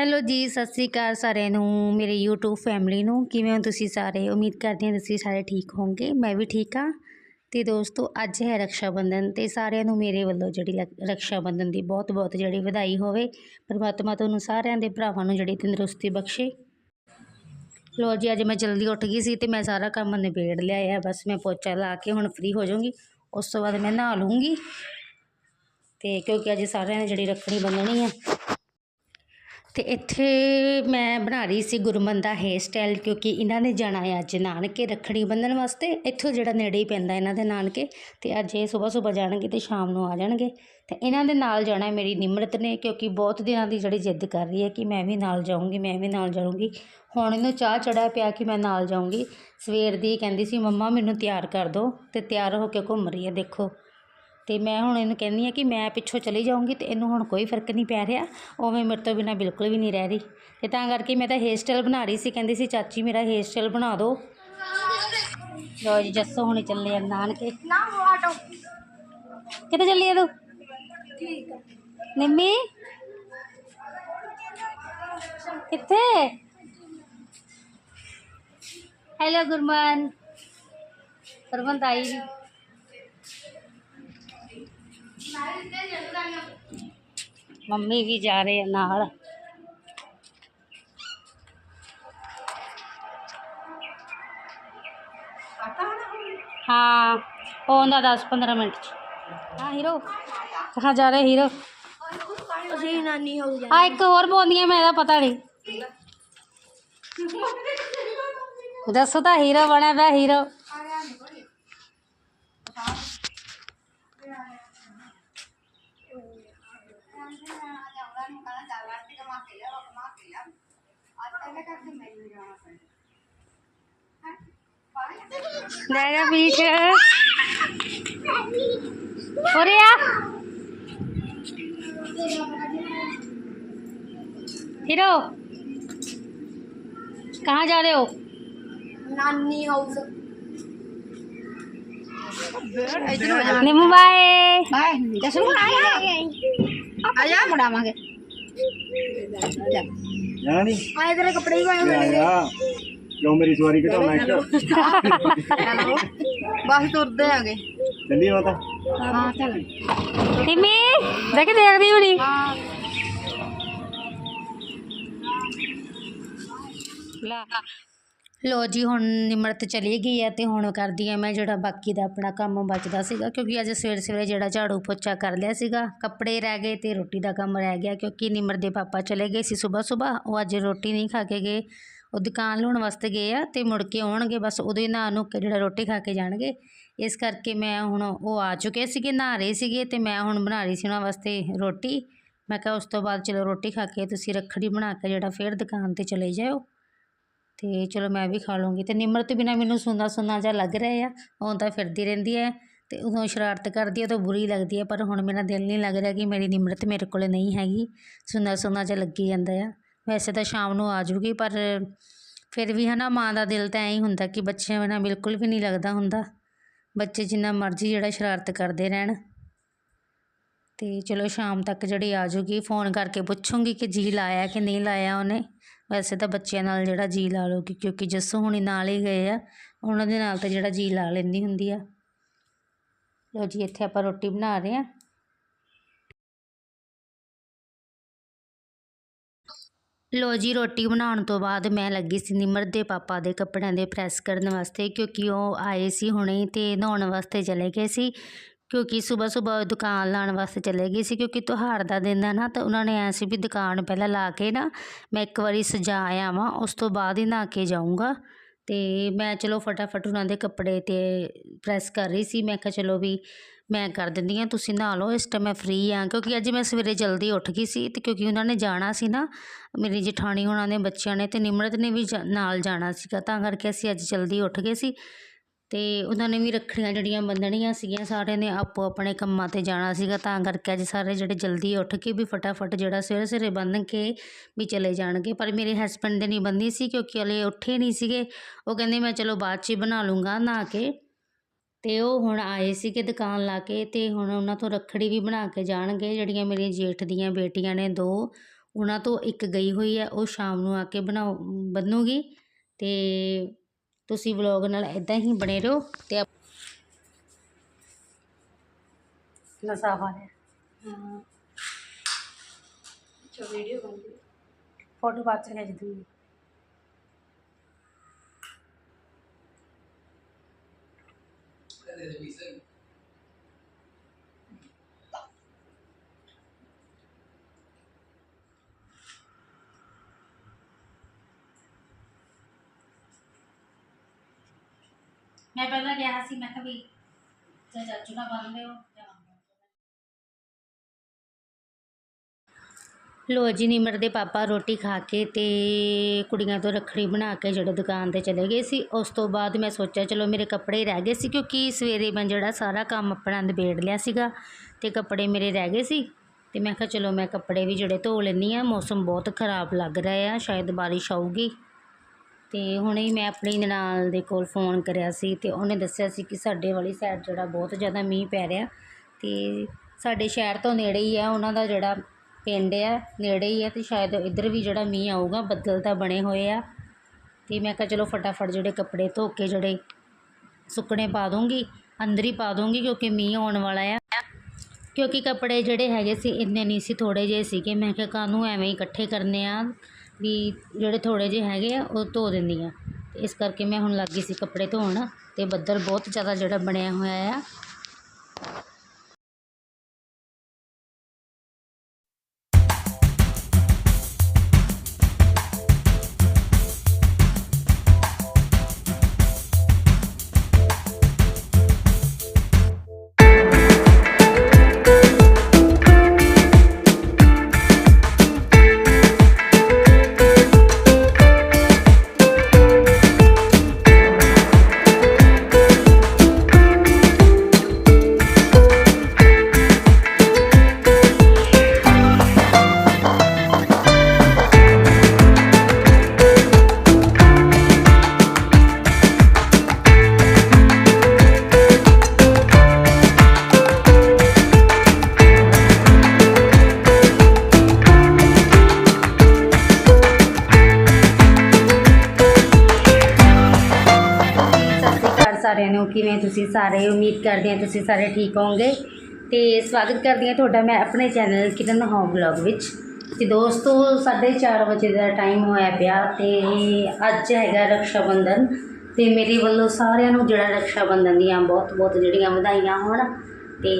Hello ਜੀ, ਸਤਿ ਸ੍ਰੀ ਅਕਾਲ ਸਾਰਿਆਂ ਨੂੰ, ਮੇਰੇ YouTube ਫੈਮਿਲੀ ਨੂੰ। ਕਿਵੇਂ ਹੋ ਤੁਸੀਂ ਸਾਰੇ? ਉਮੀਦ ਕਰਦੀ ਹਾਂ ਤੁਸੀਂ ਸਾਰੇ ਠੀਕ ਹੋਵੋਗੇ। ਮੈਂ ਵੀ ਠੀਕ ਹਾਂ। ਤੇ ਦੋਸਤੋ, ਅੱਜ ਹੈ ਰਕਸ਼ਾ ਬੰਧਨ ਤੇ ਸਾਰਿਆਂ ਨੂੰ ਮੇਰੇ ਵੱਲੋਂ ਜਿਹੜੀ ਲਕ- ਰਕਸ਼ਾ ਬੰਧਨ ਦੀ ਬਹੁਤ ਬਹੁਤ ਜਿਹੜੀ ਵਧਾਈ ਹੋਵੇ, ਪਰਮਾਤਮਾ ਤੁਹਾਨੂੰ ਸਾਰਿਆਂ ਦੇ ਭਰਾਵਾਂ ਨੂੰ ਜਿਹੜੀ ਤੰਦਰੁਸਤੀ ਬਖਸ਼ੇ। ਲੋ ਜੀ, ਅੱਜ ਮੈਂ ਜਲਦੀ ਉੱਠ ਗਈ ਸੀ ਤੇ ਮੈਂ ਸਾਰਾ ਕੰਮ ਨਿਬੇੜ ਲਿਆ ਆ। ਬਸ ਮੈਂ ਪੋਚਾ ਲਾ ਕੇ ਹੁਣ ਫ੍ਰੀ ਹੋ ਜਾਊਂਗੀ। ਉਸ ਤੋਂ ਬਾਅਦ ਮੈਂ ਨਹਾ ਲੂੰਗੀ ਤੇ ਕਿਉਂਕਿ ਅੱਜ ਸਾਰਿਆਂ ਨੇ ਜਿਹੜੀ ਰੱਖੜੀ ਬੰਨਣੀ ਆ ਅਤੇ ਇੱਥੇ ਮੈਂ ਬਣਾ ਰਹੀ ਸੀ ਗੁਰਮਨ ਦਾ ਹੇਅਰ ਸਟਾਈਲ ਕਿਉਂਕਿ ਇਹਨਾਂ ਨੇ ਜਾਣਾ ਹੈ ਅੱਜ ਨਾਨਕੇ ਰੱਖੜੀ ਬੰਨ੍ਹਣ ਵਾਸਤੇ। ਇੱਥੋਂ ਜਿਹੜਾ ਨੇੜੇ ਹੀ ਪੈਂਦਾ ਇਹਨਾਂ ਦੇ ਨਾਨਕੇ ਅਤੇ ਅੱਜ ਇਹ ਸਵੇਰ ਸਵੇਰ ਜਾਣਗੇ ਅਤੇ ਸ਼ਾਮ ਨੂੰ ਆ ਜਾਣਗੇ। ਅਤੇ ਇਹਨਾਂ ਦੇ ਨਾਲ ਜਾਣਾ ਮੇਰੀ ਨਿਮਰਤ ਨੇ ਕਿਉਂਕਿ ਬਹੁਤ ਦਿਨਾਂ ਦੀ ਜਿਹੜੀ ਜਿੱਦ ਕਰ ਰਹੀ ਹੈ ਕਿ ਮੈਂ ਵੀ ਨਾਲ ਜਾਊਂਗੀ, ਮੈਂ ਵੀ ਨਾਲ ਜਾਊਂਗੀ। ਹੁਣ ਇਹਨੂੰ ਚਾਹ ਚੜਿਆ ਪਿਆ ਕਿ ਮੈਂ ਨਾਲ ਜਾਊਂਗੀ। ਸਵੇਰ ਦੀ ਕਹਿੰਦੀ ਸੀ, ਮੰਮਾ ਮੈਨੂੰ ਤਿਆਰ ਕਰ ਦਿਓ ਅਤੇ ਤਿਆਰ ਹੋ ਕੇ ਘੁੰਮ ਰਹੀ ਹੈ, ਦੇਖੋ। ਤੇ ਮੈਂ ਹੁਣ ਇਹਨੂੰ ਕਹਿੰਦੀ ਆ ਕਿ ਮੈਂ ਪਿੱਛੋਂ ਚਲੀ ਜਾਊਂਗੀ ਤੇ ਇਹਨੂੰ ਹੁਣ ਕੋਈ ਫ਼ਰਕ ਨਹੀਂ ਪੈ ਰਿਹਾ ਉਵੇਂ ਮੇਰੇ ਤੋਂ ਬਿਨਾਂ ਬਿਲਕੁਲ ਵੀ ਨਹੀਂ ਰਹਿ ਰਹੀ। ਤੇ ਤਾਂ ਕਰਕੇ ਮੈਂ ਤਾਂ ਹੇਅਰ ਸਟਾਈਲ ਬਣਾ ਰਹੀ ਸੀ ਕਹਿੰਦੀ ਸੀ ਚਾਚੀ ਮੇਰਾ ਹੇਅਰ ਸਟਾਈਲ ਬਣਾ ਦਿਓ ਲੋ ਜੀ ਜੱਸੋ ਹੁਣੇ ਚੱਲੇ ਆ ਨਾਨਕੇ। ਨਾ ਆਟੋ। ਕਿੱਥੇ ਚੱਲੀ ਆ ਤੂੰ? ਠੀਕ ਹੈ ਨਿੰਮੀ? ਕਿੱਥੇ? ਹੈਲੋ ਗੁਰਮਨ। ਗੁਰਮਨ ਤਾਂ ਮੰਮੀ ਵੀ ਜਾ ਰਹੇ ਨਾਲ। ਹਾਂ ਆਉਂਦਾ 10 15 ਮਿੰਟ ਚ। ਹਾਂ ਹੀਰੋ। ਕਹਾਂ ਜਾ ਰਹੇ ਹੀਰੋ? ਅਸੀਂ ਨਾਨੀ ਹਾਊਸ ਆ ਇੱਕ ਹੋਰ ਪਾਉਂਦੀਆਂ ਮੈਂ ਇਹਦਾ ਪਤਾ ਨਹੀਂ। ਦੱਸੋ ਤਾਂ ਹੀਰੋ ਬਣਿਆ ਪਿਆ ਹੀਰੋ। दादा पीठ हो रहा हीरो कहाँ जा रहे हो नानी हाउस निम्बू बाय बाय जैसे मुड़ा आया आया मुड़ा मांगे ਜਾਣਾ? ਨਹੀਂ ਆਏ ਤੇਰੇ ਕੱਪੜੇ ਹੀ ਪਾਏ ਹੋਏ ਨੇ। ਆ ਲਓ ਮੇਰੀ ਸਵਾਰੀ ਘਟਾਉਣਾ ਇੱਕ ਬਸ ਤੁਰਦੇ ਆਗੇ। ਚੱਲੀਏ ਮਾਤਾ। ਹਾਂ ਚੱਲ। ਟਿਮੀ ਦੇਖ ਦੇਖਦੀ ਹੁਣੀ। ਹਾਂ। ਲਾ। ਜੀ, ਹੁਣ ਨਿਮਰਤ ਚਲੀ ਗਈ ਹੈ ਤੇ ਹੁਣ ਕਰਦੀ ਆ ਮੈਂ ਜਿਹੜਾ ਬਾਕੀ ਦਾ ਆਪਣਾ ਕੰਮ ਬਚਦਾ ਸੀਗਾ, ਕਿਉਂਕਿ ਅੱਜ ਸਵੇਰੇ ਸਵੇਰੇ ਜਿਹੜਾ ਝਾੜੂ ਪੋਚਾ ਕਰ ਲਿਆ ਸੀਗਾ, ਕੱਪੜੇ ਰਹਿ ਗਏ ਤੇ ਰੋਟੀ ਦਾ ਕੰਮ ਰਹਿ ਗਿਆ, ਕਿਉਂਕਿ ਨਿਮਰ ਦੇ ਪਾਪਾ ਚਲੇ ਗਏ ਸੀ ਸਵੇਰ ਸਵੇਰ ਉਹ ਅੱਜ ਰੋਟੀ ਨਹੀਂ ਖਾ ਕੇ ਗਏ, ਉਹ ਦੁਕਾਨ ਲਾਉਣ ਵਾਸਤੇ ਗਏ ਆ ਤੇ ਮੁੜ ਕੇ ਆਉਣਗੇ, ਬਸ ਉਦੋਂ ਹੀ ਨਹਾ ਨੂੰ ਕੇ ਜਿਹੜਾ ਰੋਟੀ ਖਾ ਕੇ ਜਾਣਗੇ, ਇਸ ਕਰਕੇ ਮੈਂ ਹੁਣ ਉਹ ਆ ਚੁੱਕੇ ਸੀਗੇ, ਨਹਾ ਰਹੇ ਸੀਗੇ ਤੇ ਮੈਂ ਹੁਣ ਬਣਾ ਰਹੀ ਸੀ ਉਹਨਾਂ ਵਾਸਤੇ ਰੋਟੀ, ਮੈਂ ਕਿਹਾ ਉਸ ਤੋਂ ਬਾਅਦ ਚਲੋ ਰੋਟੀ ਖਾ ਕੇ ਤੁਸੀਂ ਰੱਖੜੀ ਬਣਾ ਕੇ ਜਿਹੜਾ ਫੇਰ ਦੁਕਾਨ ਤੇ ਚਲੇ ਜਾਇਓ। ਅਤੇ ਚਲੋ ਮੈਂ ਵੀ ਖਾ ਲੂੰਗੀ ਤੇ ਨਿਮਰਤ ਬਿਨਾਂ ਮੈਨੂੰ ਸੁੰਨਾ ਸੁੰਨਾ ਜਿਹਾ ਲੱਗ ਰਿਹਾ ਆ, ਉਹ ਤਾਂ ਫਿਰਦੀ ਰਹਿੰਦੀ ਹੈ ਅਤੇ ਉਦੋਂ ਸ਼ਰਾਰਤ ਕਰਦੀ ਹੈ ਤਾਂ ਬੁਰੀ ਲੱਗਦੀ ਹੈ, ਪਰ ਹੁਣ ਮੇਰਾ ਦਿਲ ਨਹੀਂ ਲੱਗ ਰਿਹਾ ਕਿ ਮੇਰੀ ਨਿਮਰਤ ਮੇਰੇ ਕੋਲ ਨਹੀਂ ਹੈਗੀ ਸੁੰਨਾ ਸੁੰਨਾ ਜਿਹਾ ਲੱਗੀ ਜਾਂਦਾ ਆ। ਵੈਸੇ ਤਾਂ ਸ਼ਾਮ ਨੂੰ ਆ ਜੂਗੀ, ਪਰ ਫਿਰ ਵੀ ਹੈ ਨਾ ਮਾਂ ਦਾ ਦਿਲ ਤਾਂ ਐਂ ਹੀ ਹੁੰਦਾ ਕਿ ਬੱਚਿਆਂ ਬਿਨਾਂ ਬਿਲਕੁਲ ਵੀ ਨਹੀਂ ਲੱਗਦਾ ਹੁੰਦਾ, ਬੱਚੇ ਜਿੰਨਾ ਮਰਜ਼ੀ ਜਿਹੜਾ ਸ਼ਰਾਰਤ ਕਰਦੇ ਰਹਿਣ। ਅਤੇ ਚਲੋ ਸ਼ਾਮ ਤੱਕ ਜਿਹੜੀ ਆ ਜੂਗੀ, ਫੋਨ ਕਰਕੇ ਪੁੱਛੂੰਗੀ ਕਿ ਜੀ ਲਾਇਆ ਕਿ ਨਹੀਂ ਲਾਇਆ ਉਹਨੇ। ਵੈਸੇ ਤਾਂ ਬੱਚਿਆਂ ਨਾਲ ਜਿਹੜਾ ਜੀ ਲਾ ਲਓਗੀ ਕਿਉਂਕਿ ਜੱਸੂ ਹੁਣੀ ਨਾਲ ਹੀ ਗਏ ਆ, ਉਹਨਾਂ ਦੇ ਨਾਲ ਤਾਂ ਜਿਹੜਾ ਜੀ ਲਾ ਲੈਂਦੀ ਹੁੰਦੀ ਆ। ਲਓ ਜੀ, ਇੱਥੇ ਆਪਾਂ ਰੋਟੀ ਬਣਾ ਰਹੇ ਆ। ਲੋ ਜੀ, ਰੋਟੀ ਬਣਾਉਣ ਤੋਂ ਬਾਅਦ ਮੈਂ ਲੱਗੀ ਸੀ ਨਿਮਰ ਦੇ ਪਾਪਾ ਦੇ ਕੱਪੜਿਆਂ ਦੇ ਪ੍ਰੈਸ ਕਰਨ ਵਾਸਤੇ, ਕਿਉਂਕਿ ਉਹ ਆਏ ਸੀ ਹੁਣੇ ਤੇ ਨਹਾਉਣ ਵਾਸਤੇ ਚਲੇ ਗਏ ਸੀ। ਕਿਉਂਕਿ ਸਵੇਰ ਸਵੇਰ ਦੁਕਾਨ ਲਾਉਣ ਵਾਸਤੇ ਚਲੇ ਗਏ ਸੀ, ਕਿਉਂਕਿ ਤਿਉਹਾਰ ਦਾ ਦਿਨ ਹੈ ਨਾ, ਤਾਂ ਉਹਨਾਂ ਨੇ ਐਂ ਸੀ ਵੀ ਦੁਕਾਨ ਪਹਿਲਾਂ ਲਾ ਕੇ ਨਾ ਮੈਂ ਇੱਕ ਵਾਰੀ ਸਜਾ ਆਵਾਂ, ਉਸ ਤੋਂ ਬਾਅਦ ਹੀ ਨਹਾ ਕੇ ਜਾਊਂਗਾ। ਅਤੇ ਮੈਂ ਚਲੋ ਫਟਾਫਟ ਉਹਨਾਂ ਦੇ ਕੱਪੜੇ ਤੇ ਪ੍ਰੈਸ ਕਰ ਰਹੀ ਸੀ, ਮੈਂ ਕਿਹਾ ਚਲੋ ਵੀ ਮੈਂ ਕਰ ਦਿੰਦੀ ਹਾਂ, ਤੁਸੀਂ ਨਹਾ ਲਓ, ਇਸ ਟਾਈਮ ਮੈਂ ਫ੍ਰੀ ਹਾਂ। ਕਿਉਂਕਿ ਅੱਜ ਮੈਂ ਸਵੇਰੇ ਜਲਦੀ ਉੱਠ ਗਈ ਸੀ ਅਤੇ ਕਿਉਂਕਿ ਉਹਨਾਂ ਨੇ ਜਾਣਾ ਸੀ ਨਾ, ਮੇਰੀ ਜਠਾਣੀ ਹੋਣਾ ਦੇ ਬੱਚਿਆਂ ਨੇ ਅਤੇ ਨਿਮਰਤ ਨੇ ਵੀ ਜਾ- ਨਾਲ ਜਾਣਾ ਸੀਗਾ, ਤਾਂ ਕਰਕੇ ਅਸੀਂ ਅੱਜ ਜਲਦੀ ਉੱਠ ਗਏ ਸੀ। ਅਤੇ ਉਹਨਾਂ ਨੇ ਵੀ ਰੱਖੜੀਆਂ ਜਿਹੜੀਆਂ ਬੰਨਣੀਆਂ ਸੀਗੀਆਂ, ਸਾਰਿਆਂ ਨੇ ਆਪੋ ਆਪਣੇ ਕੰਮਾਂ ਤੇ ਜਾਣਾ ਸੀਗਾ, ਤਾਂ ਕਰਕੇ ਅੱਜ ਸਾਰੇ ਜਿਹੜੇ ਜਲਦੀ ਉੱਠ ਕੇ ਵੀ ਫਟਾਫਟ ਜਿਹੜਾ ਸਵੇਰੇ ਸਵੇਰੇ ਬੰਨ੍ਹ ਕੇ ਵੀ ਚਲੇ ਜਾਣਗੇ। ਪਰ ਮੇਰੇ ਹਸਬੈਂਡ ਦੇ ਨਹੀਂ ਬੰਨੀ ਸੀ ਕਿਉਂਕਿ ਹਲੇ ਉੱਠੇ ਨਹੀਂ ਸੀਗੇ। ਉਹ ਕਹਿੰਦੇ, ਮੈਂ ਚਲੋ ਬਾਅਦ 'ਚ ਬਣਾ ਲੂੰਗਾ ਨਹਾ ਕੇ। ਅਤੇ ਉਹ ਹੁਣ ਆਏ ਸੀਗੇ ਦੁਕਾਨ ਲਾ ਕੇ ਅਤੇ ਹੁਣ ਉਹਨਾਂ ਤੋਂ ਰੱਖੜੀ ਵੀ ਬਣਾ ਕੇ ਜਾਣਗੇ, ਜਿਹੜੀਆਂ ਮੇਰੀਆਂ ਜੇਠ ਦੀਆਂ ਬੇਟੀਆਂ ਨੇ ਦੋ। ਉਹਨਾਂ ਤੋਂ ਇੱਕ ਗਈ ਹੋਈ ਹੈ, ਉਹ ਸ਼ਾਮ ਨੂੰ ਆ ਕੇ ਬਣਾਉ, ਬੰਨੂਗੀ। ਅਤੇ ਤੁਸੀਂ ਵਲੌਗ ਨਾਲ ਇਦਾਂ ਹੀ ਬਣੇ ਰਹੋ ਤੇ ਨਸਾਵਾ ਹੈ ਚੋ ਵੀਡੀਓ ਬਣਦੀ ਫੋਟੋ ਬਾਅਦ ਚ ਖਿੱਚ ਦੂੰਗੀ ਮੈਂ ਪਹਿਲਾਂ ਕਿਹਾ ਸੀ, ਮੈਂ ਕਿਹਾ ਵੀ ਜੇ ਚਾਚੂ ਨਾਲ ਬੰਨਦੇ ਹੋ ਲੋ ਜੀ, ਨਿਮਰ ਦੇ ਪਾਪਾ ਰੋਟੀ ਖਾ ਕੇ ਤੇ ਕੁੜੀਆਂ ਤੋਂ ਰੱਖੜੀ ਬਣਾ ਕੇ ਜਿਹੜੇ ਦੁਕਾਨ ਤੇ ਚਲੇ ਗਏ ਸੀ। ਉਸ ਤੋਂ ਬਾਅਦ ਮੈਂ ਸੋਚਿਆ, ਚਲੋ ਮੇਰੇ ਕੱਪੜੇ ਰਹਿ ਗਏ ਸੀ ਕਿਉਂਕਿ ਸਵੇਰੇ ਮੈਂ ਜਿਹੜਾ ਸਾਰਾ ਕੰਮ ਆਪਣਾ ਨਿਬੇੜ ਲਿਆ ਸੀਗਾ ਤੇ ਕੱਪੜੇ ਮੇਰੇ ਰਹਿ ਗਏ ਸੀ। ਤੇ ਮੈਂ ਕਿਹਾ, ਚਲੋ ਮੈਂ ਕੱਪੜੇ ਵੀ ਜਿਹੜੇ ਧੋ ਲੈਂਦੀ ਆ ਮੌਸਮ ਬਹੁਤ ਖਰਾਬ ਲੱਗ ਰਿਹਾ ਆ, ਸ਼ਾਇਦ ਬਾਰਿਸ਼ ਆਊਗੀ। ਅਤੇ ਹੁਣੇ ਹੀ ਮੈਂ ਆਪਣੀ ਨਨਾਣ ਦੇ ਕੋਲ ਫੋਨ ਕਰਿਆ ਸੀ ਅਤੇ ਉਹਨੇ ਦੱਸਿਆ ਸੀ ਕਿ ਸਾਡੇ ਵਾਲੀ ਸਾਈਡ ਜਿਹੜਾ ਬਹੁਤ ਜ਼ਿਆਦਾ ਮੀਂਹ ਪੈ ਰਿਹਾ ਅਤੇ ਸਾਡੇ ਸ਼ਹਿਰ ਤੋਂ ਨੇੜੇ ਹੀ ਆ, ਉਹਨਾਂ ਦਾ ਜਿਹੜਾ ਪਿੰਡ ਆ, ਨੇੜੇ ਹੀ ਆ ਅਤੇ ਸ਼ਾਇਦ ਇੱਧਰ ਵੀ ਜਿਹੜਾ ਮੀਂਹ ਆਊਗਾ ਬੱਦਲ ਤਾਂ ਬਣੇ ਹੋਏ ਆ। ਅਤੇ ਮੈਂ ਕਿਹਾ ਚਲੋ ਫਟਾਫਟ ਜਿਹੜੇ ਕੱਪੜੇ ਧੋ ਕੇ ਜਿਹੜੇ ਸੁੱਕਣੇ ਪਾ ਦੂੰਗੀ, ਅੰਦਰ ਹੀ ਪਾ ਦੂੰਗੀ ਕਿਉਂਕਿ ਮੀਂਹ ਆਉਣ ਵਾਲਾ ਆ। ਕਿਉਂਕਿ ਕੱਪੜੇ ਜਿਹੜੇ ਹੈਗੇ ਸੀ, ਇੰਨੇ ਨਹੀਂ ਸੀ ਥੋੜੇ ਜਿਹੇ ਸੀਗੇ। ਮੈਂ ਕਿਹਾ ਕਾਹਨੂੰ ਐਵੇਂ ਹੀ ਇਕੱਠੇ ਕਰਨੇ ਆ? ਵੀ ਜਿਹੜੇ ਥੋੜ੍ਹੇ ਜਿਹੇ ਹੈਗੇ ਆ, ਉਹ ਧੋ ਦਿੰਦੀ ਹਾਂ ਤੇ ਇਸ ਕਰਕੇ ਮੈਂ ਹੁਣ ਲੱਗ ਗਈ ਸੀ ਕੱਪੜੇ ਧੋਣ ਅਤੇ ਬੱਦਲ ਬਹੁਤ ਜ਼ਿਆਦਾ ਜਿਹੜਾ ਬਣਿਆ ਹੋਇਆ ਆ। ਸਾਰਿਆਂ ਨੂੰ ਕਿਵੇਂ ਤੁਸੀਂ ਸਾਰੇ ਉਮੀਦ ਕਰਦੇ ਹਾਂ ਤੁਸੀਂ ਸਾਰੇ ਠੀਕ ਹੋਵੋਗੇ। ਤੇ ਸਵਾਗਤ ਕਰਦੀ ਹਾਂ ਤੁਹਾਡਾ ਮੈਂ ਆਪਣੇ ਚੈਨਲ ਕਿਰਨ ਹੋਮ ਵਲੌਗ ਵਿੱਚ। ਤੇ ਦੋਸਤੋ 4:30 ਵਜੇ ਦਾ ਟਾਈਮ ਹੋਇਆ ਪਿਆ ਤੇ ਅੱਜ ਹੈਗਾ ਰਕਸ਼ਾ ਬੰਧਨ ਤੇ ਮੇਰੇ ਵੱਲੋਂ ਸਾਰਿਆਂ ਨੂੰ ਜਿਹੜਾ ਰਕਸ਼ਾ ਬੰਧਨ ਦੀਆਂ ਬਹੁਤ ਬਹੁਤ ਜਿਹੜੀਆਂ ਵਧਾਈਆਂ ਹੋਣ। ਤੇ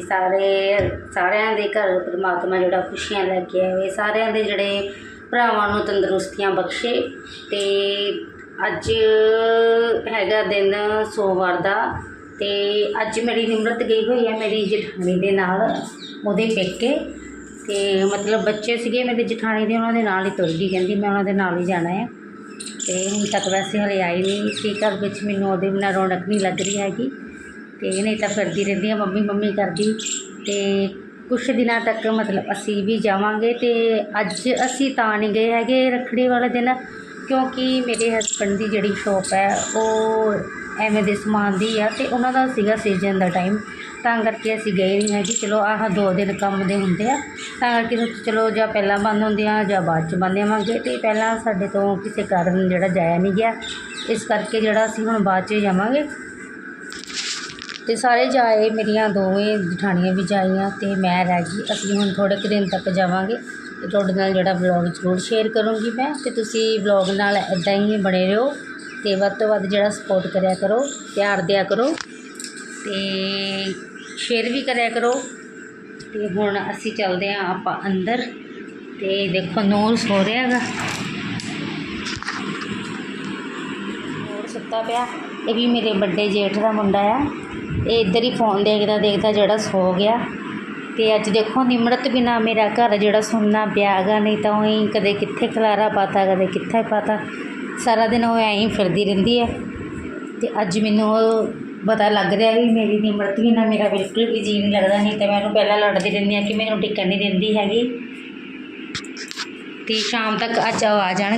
ਸਾਰੇ, ਸਾਰਿਆਂ ਦੇ ਘਰ ਪ੍ਰਮਾਤਮਾ ਜਿਹੜਾ ਖੁਸ਼ੀਆਂ ਲੈ ਕੇ ਆਵੇ, ਸਾਰਿਆਂ ਦੇ ਜਿਹੜੇ ਭਰਾਵਾਂ ਨੂੰ ਤੰਦਰੁਸਤੀਆਂ ਬਖਸ਼ੇ। ਤੇ ਅੱਜ ਹੈਗਾ ਦਿਨ ਸੋਮਵਾਰ ਦਾ ਤੇ ਅੱਜ ਮੇਰੀ ਨਿਮਰਤ ਗਈ ਹੋਈ ਹੈ ਮੇਰੀ ਜਠਾਣੀ ਦੇ ਨਾਲ, ਉਹਦੇ ਪੇਕੇ। ਤੇ ਮਤਲਬ ਬੱਚੇ ਸੀਗੇ, ਮੇਰੇ ਜਠਾਣੀ ਦੇ ਉਹਨਾਂ ਦੇ ਨਾਲ ਹੀ ਤੁਰ ਗਈ, ਕਹਿੰਦੀ ਮੈਂ ਉਹਨਾਂ ਦੇ ਨਾਲ ਹੀ ਜਾਣਾ ਹੈ। ਤੇ ਹੁਣ ਤੱਕ ਵੈਸੇ ਹਲੇ ਆਈ ਨਹੀਂ ਸੀ ਘਰ ਵਿੱਚ ਮੈਨੂੰ ਉਹਦੇ ਬਿਨਾਂ ਰੌਣਕ ਨਹੀਂ ਲੱਗ ਰਹੀ ਹੈਗੀ। ਤੇ ਨਹੀਂ ਤਾਂ ਫਿਰਦੀ ਰਹਿੰਦੀ ਆ ਮੰਮੀ ਮੰਮੀ ਕਰਦੀ। ਤੇ ਕੁਛ ਦਿਨਾਂ ਤੱਕ ਮਤਲਬ ਅਸੀਂ ਵੀ ਜਾਵਾਂਗੇ ਤੇ ਅੱਜ ਅਸੀਂ ਤਾਂ ਨਹੀਂ ਗਏ ਹੈਗੇ ਰੱਖੜੀ ਵਾਲੇ ਦਿਨ। ਕਿਉਂਕਿ ਮੇਰੇ ਹਸਬੰਡ ਦੀ ਜਿਹੜੀ ਸ਼ੋਪ ਹੈ, ਉਹ ਐਵੇਂ ਦੇ ਸਮਾਨ ਦੀ ਆ ਅਤੇ ਉਹਨਾਂ ਦਾ ਸੀਗਾ ਸੀਜ਼ਨ ਦਾ ਟਾਈਮ ਤਾਂ ਕਰਕੇ ਅਸੀਂ ਗਏ ਨਹੀਂ ਹੈਗੇ। ਚਲੋ, ਆਹ ਦੋ ਦਿਨ ਕੰਮ ਦੇ ਹੁੰਦੇ ਆ। ਤਾਂ ਕਰਕੇ ਸੋਚਿਆ ਚਲੋ, ਜਾਂ ਪਹਿਲਾਂ ਬੰਦ ਹੁੰਦੇ ਆ ਜਾਂ ਬਾਅਦ ਚ ਬੰਦ ਆਵਾਂਗੇ ਅਤੇ ਪਹਿਲਾਂ ਸਾਡੇ ਤੋਂ ਕਿਸੇ ਕਾਰਨ ਜਿਹੜਾ ਜਾਇਆ ਨਹੀਂ ਗਿਆ। ਇਸ ਕਰਕੇ ਜਿਹੜਾ ਅਸੀਂ ਹੁਣ ਬਾਅਦ ਚ ਜਾਵਾਂਗੇ। ਤੇ ਸਾਰੇ ਜਾਏ ਮੇਰੀਆਂ ਦੋਵੇਂ ਜਠਾਣੀਆਂ ਵੀ ਜਾਈਆਂ ਤੇ ਮੈਂ ਰਹਿ ਗਈ। ਅਸੀਂ ਹੁਣ ਥੋੜੇ ਕੁ ਦਿਨ ਤੱਕ ਜਾਵਾਂਗੇ। ਤੁਹਾਡੇ ਨਾਲ ਜਿਹੜਾ ਵਲੌਗ ਜ਼ਰੂਰ ਸ਼ੇਅਰ ਕਰੂੰਗੀ ਮੈਂ ਤੇ ਤੁਸੀਂ ਵਲੌਗ ਨਾਲ ਇਦਾਂ ਹੀ ਬਣੇ ਰਹੋ ਤੇ ਵੱਧ ਤੋਂ ਵੱਧ ਜਿਹੜਾ ਸਪੋਰਟ ਕਰਿਆ ਕਰੋ, ਪਿਆਰ ਦਿਆ ਕਰੋ ਤੇ ਸ਼ੇਅਰ ਵੀ ਕਰਿਆ ਕਰੋ ਤੇ ਹੁਣ ਅਸੀਂ ਚੱਲਦੇ ਹਾਂ ਆਪਾਂ ਅੰਦਰ ਤੇ ਦੇਖੋ ਨੂਰ ਸੋ ਰਿਹਾ ਹੈਗਾ। ਨੂਰ ਸੁੱਤਾ ਪਿਆ, ਇਹ ਵੀ ਮੇਰੇ ਵੱਡੇ ਜੇਠ ਦਾ ਮੁੰਡਾ ਆ, ਇਹ ਇੱਧਰ ਹੀ ਫੋਨ ਦੇਖਦਾ ਦੇਖਦਾ ਜਿਹੜਾ ਸੋ ਗਿਆ। ਅਤੇ ਅੱਜ ਦੇਖੋ, ਨਿਮਰਤ ਬਿਨਾਂ ਮੇਰਾ ਘਰ ਜਿਹੜਾ ਸੁਣਨਾ ਪਿਆ ਗਾ ਨਹੀਂ ਤਾਂ ਉਹੀ ਕਦੇ ਕਿੱਥੇ ਖਲਾਰਾ ਪਾਤਾ, ਕਦੇ ਕਿੱਥੇ ਪਾਤਾ। ਸਾਰਾ ਦਿਨ ਉਹ ਐਂ ਹੀ ਫਿਰਦੀ ਰਹਿੰਦੀ ਹੈ। ਅਤੇ ਅੱਜ ਮੈਨੂੰ ਉਹ ਪਤਾ ਲੱਗ ਰਿਹਾ ਵੀ ਮੇਰੀ ਨਿਮਰਤ ਬਿਨਾ ਮੇਰਾ ਬਿਲਕੁਲ ਵੀ ਜੀਅ ਨਹੀਂ ਲੱਗਦਾ, ਨਹੀਂ ਤਾਂ ਮੈਂ ਉਹਨੂੰ ਪਹਿਲਾਂ ਲੜਦੀ ਰਹਿੰਦੀ ਹਾਂ ਕਿ ਮੈਨੂੰ ਟਿਕਣ ਨਹੀਂ ਦਿੰਦੀ ਹੈਗੀ। ਅਤੇ ਸ਼ਾਮ ਤੱਕ ਅੱਜ ਉਹ ਆ ਜਾਣ